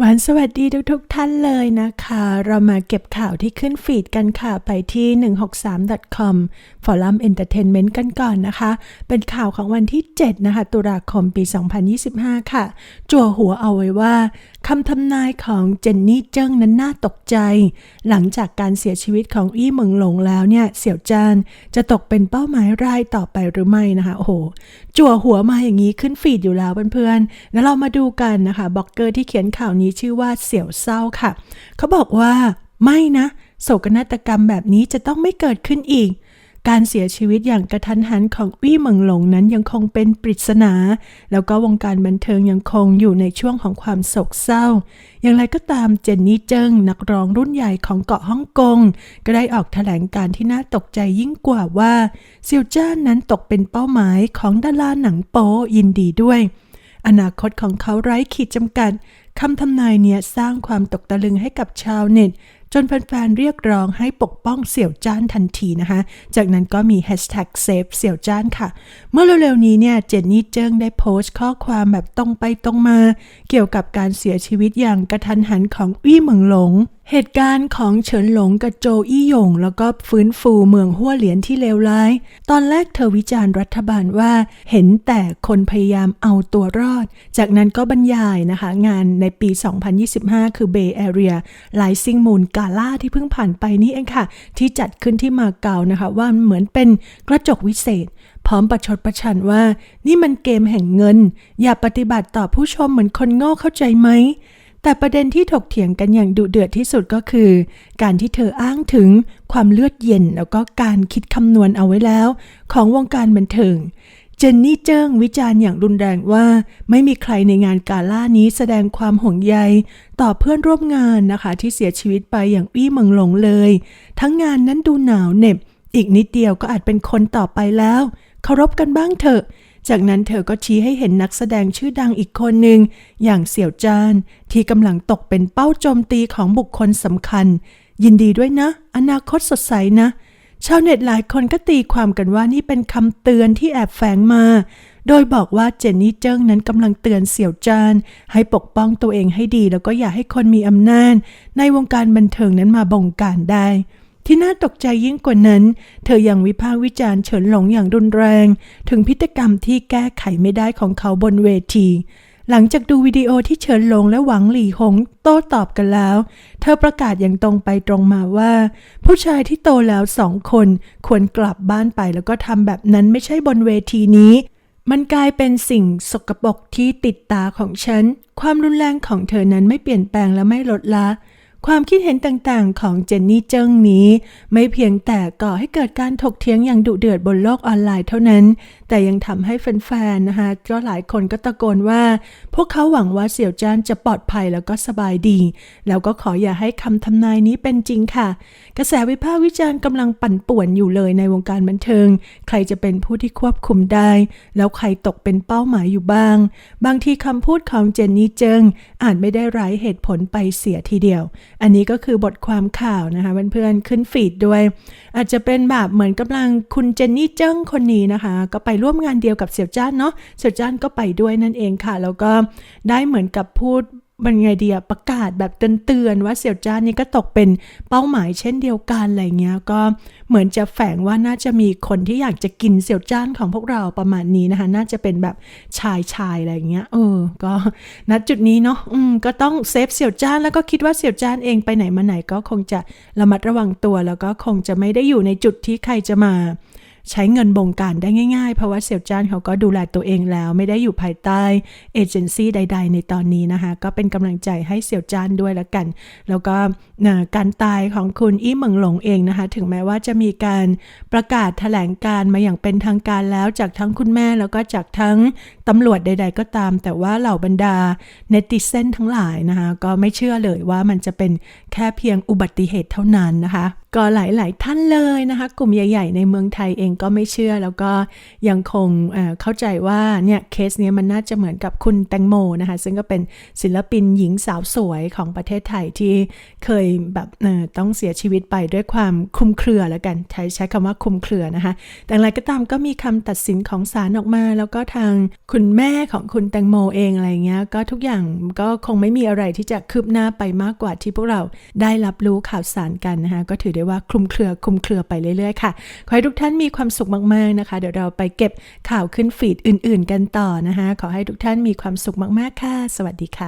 หวานสวัสดีทุกๆทท่านเลยนะคะ เรามาเก็บข่าวที่ขึ้นฟีดกันค่ะ ไปที่ 163.com ฟอรัมเอนเตอร์เทนเมนต์กันก่อนนะคะ เป็นข่าวของวันที่ 7 นะคะ ตุลาคมปี 2025 ค่ะ จั่วหัวเอาไว้ว่าคำทำนายของเจนนี่เจิ้งนั้นน่าตกใจ หลังจากการเสียชีวิตของอี้เมิงหลงแล้วเนี่ย เสี่ยวจานจะตกเป็นเป้าหมายรายต่อไปหรือไม่นะคะ โอ้โห จั่วหัวมาอย่างนี้ขึ้นฟีดอยู่แล้วเพื่อนๆ แล้วเรามาดูกันนะคะบล็อกเกอร์ที่เขียนข่าวนี้ชื่อว่าเสี่ยวเศร้าค่ะ เขาบอกว่าไม่นะ โศกนาฏกรรมแบบนี้จะต้องไม่เกิดขึ้นอีก การเสียชีวิตอย่างกระทันหันของวี่เหมิงหลงนั้นยังคงเป็นปริศนา แล้วก็วงการบันเทิงยังคงอยู่ในช่วงของความโศกเศร้า อย่างไรก็ตามเจนนี่เจิ้งนักร้องรุ่นใหญ่ของเกาะฮ่องกง ก็ได้ออกแถลงการที่น่าตกใจยิ่งกว่าว่าเซียวจ้านนั้นตกเป็นเป้าหมายของดาราหนังโป๊ยินดีด้วยอนาคตของเขาไร้ขีดจำกัด คำทำนายเนี่ยสร้างความตกตะลึงให้กับชาวเน็ต จนแฟนๆ เรียกร้องให้ปกป้องเสี่ยวจ้านทันทีนะคะ จากนั้นก็มีแฮชแท็กเซฟเสี่ยวจ้านค่ะ เมื่อเร็วๆ นี้เนี่ยเจนนี่เจิ้งได้โพสต์ข้อความแบบตรงไปตรงมา เกี่ยวกับการเสียชีวิตอย่างกระทันหันของอี้เหมิงหลง เหตุการณ์ของเฉินหลงกับโจอี้หยง แล้วก็ฟื้นฟูเมืองหัวเหลียนที่เลวร้าย ตอนแรกเธอวิจารณ์รัฐบาลว่าเห็นแต่คนพยายามเอาตัวรอด จากนั้นก็บรรยายนะคะ งานในปี 2025 คือ Bay Area Rising Moon Gala ที่เพิ่งผ่านไปนี่เองค่ะ ที่จัดขึ้นที่มาเก๊านะคะ ว่าเหมือนเป็นกระจกวิเศษ พร้อมประชดประชันว่า นี่มันเกมแห่งเงิน อย่าปฏิบัติต่อผู้ชมเหมือนคนโง่เข้าใจไหมแต่ประเด็นที่ถกเถียงกันอย่างดุเดือดที่สุดก็คือ การที่เธออ้างถึงความเลือดเย็นแล้วก็การคิดคำนวณเอาไว้แล้ว ของวงการบันเทิง เจนนี่เจิ้งวิจารณ์อย่างรุนแรงว่าไม่มีใครในงานกาล่านี้แสดงความห่วงใย ต่อเพื่อนร่วมงานนะคะ ที่เสียชีวิตไปอย่างอี้เมืองหลงเลย ทั้งงานนั้นดูหนาวเหน็บ อีกนิดเดียวก็อาจเป็นคนต่อไปแล้วเคารพกันบ้างเถอะ จากนั้นเธอก็ชี้ให้เห็นนักแสดงชื่อดังอีกคนหนึ่งอย่างเสี่ยวจาน ที่กำลังตกเป็นเป้าโจมตีของบุคคลสำคัญ ยินดีด้วยนะ อนาคตสดใสนะ ชาวเน็ตหลายคนก็ตีความกันว่านี่เป็นคำเตือนที่แอบแฝงมา โดยบอกว่าเจนนี่เจิ้งนั้นกำลังเตือนเสี่ยวจาน ให้ปกป้องตัวเองให้ดี แล้วก็อย่าให้คนมีอำนาจ ในวงการบันเทิงนั้นมาบงการได้ ที่น่าตกใจยิ่งกว่านั้น เธอยังวิพากษ์วิจารณ์เฉินหลงอย่างรุนแรง ถึงพฤติกรรมที่แก้ไขไม่ได้ของเขาบนเวที หลังจากดูวิดีโอที่เฉินหลงและหวังหลี่หงโต้ตอบกันแล้ว เธอประกาศอย่างตรงไปตรงมาว่า ผู้ชายที่โตแล้วสองคนควรกลับบ้านไปแล้วก็ทำแบบนั้นไม่ใช่บนเวทีนี้ มันกลายเป็นสิ่งสกปรกที่ติดตาของฉัน ความรุนแรงของเธอนั้นไม่เปลี่ยนแปลงและไม่ลดละ ความคิดเห็นต่างๆ ของเจนนี่เจิ้งนี้ ไม่เพียงแต่ก่อให้เกิดการถกเถียงอย่างดุเดือดบนโลกออนไลน์เท่านั้น แต่ยังทำให้แฟนๆ นะคะก็หลายคนก็ตะโกนว่า พวกเขาหวังว่าเสี่ยวจ้านจะปลอดภัยแล้วก็สบายดี แล้วก็ขออย่าให้คำทำนายนี้เป็นจริงค่ะ กระแสวิพากษ์วิจารณ์กำลังปั่นป่วนอยู่เลยในวงการบันเทิง ใครจะเป็นผู้ที่ควบคุมได้ แล้วใครตกเป็นเป้าหมายอยู่บ้าง บางทีคำพูดของเจนนี่เจิงอาจไม่ได้ไร้เหตุผลไปเสียทีเดียวอันนี้ก็คือบทความข่าวนะคะเพื่อนๆขึ้นฟีดด้วย อาจจะเป็นแบบเหมือนกำลังคุณเจนนี่เจิ้งคนนี้นะคะ ก็ไปร่วมงานเดียวกับเสี่ยวจ้านเนาะเสี่ยวจ้านก็ไปด้วยนั่นเองค่ะ แล้วก็ได้เหมือนกับพูด มันไงเดียประกาศแบบเตือนๆว่าเสี่ยวจ้านนี่ก็ตกเป็นเป้าหมายเช่นเดียวกันอะไรเงี้ย ก็เหมือนจะแฝงว่าน่าจะมีคนที่อยากจะกินเสี่ยวจ้านของพวกเราประมาณนี้นะคะ น่าจะเป็นแบบชายชายอะไรเงี้ยเออ ก็ณจุดนี้เนาะอืมก็ต้องเซฟเสี่ยวจ้านแล้วก็คิดว่าเสี่ยวจ้านเองไปไหนมาไหนก็คงจะระมัดระวังตัว แล้วก็คงจะไม่ได้อยู่ในจุดที่ใครจะมา ใช้เงินบงการได้ง่ายๆ เพราะว่าเสี่ยวจ้านเขาก็ดูแลตัวเองแล้ว ไม่ได้อยู่ภายใต้เอเจนซี่ใด ๆ ในตอนนี้นะคะ ก็เป็นกำลังใจให้เสี่ยวจ้านด้วยละกัน แล้วก็การตายของคุณอี้เหมิงหลงเองนะคะ ถึงแม้ว่าจะมีการประกาศแถลงการมาอย่างเป็นทางการแล้วจากทั้งคุณแม่แล้วก็จากทั้งตำรวจใด ๆ ก็ตาม แต่ว่าเหล่าบรรดาเนติเซนทั้งหลายนะคะก็ไม่เชื่อเลยว่ามันจะเป็นแค่เพียงอุบัติเหตุเท่านั้นนะคะ ก็หลาย ๆ ท่านเลยนะคะ กลุ่มใหญ่ ๆ ในเมืองไทยเองก็ไม่เชื่อ แล้วก็ยังคงเเข้าใจว่าเนี่ยเคสเนี้ยมันน่าจะเหมือนกับคุณแตงโมนะคะ ซึ่งก็เป็นศิลปินหญิงสาวสวยของประเทศไทยที่เคยแบบต้องเสียชีวิตไปด้วยความคุมเครือแล้วกันใช้ใช้คำว่าคุมเครือนะคะ แต่อย่างไรก็ตามก็มีคำตัดสินของศาลออกมา แล้วก็ทางคุณแม่ของคุณแตงโมเองอะไรเงี้ยก็ทุกอย่างก็คงไม่มีอะไรที่จะคืบหน้าไปมากกว่าที่พวกเราได้รับรู้ข่าวสารกันนะคะก็ถือได้ว่าคลุมเครือคลุมเครือไปเรื่อยๆค่ะ ขอให้ทุกท่านมีความสุขมากๆนะคะ เดี๋ยวเราไปเก็บข่าวขึ้นฟีดอื่น ๆ กันต่อนะคะ ขอให้ทุกท่านมีความสุขมากๆค่ะ สวัสดีค่ะ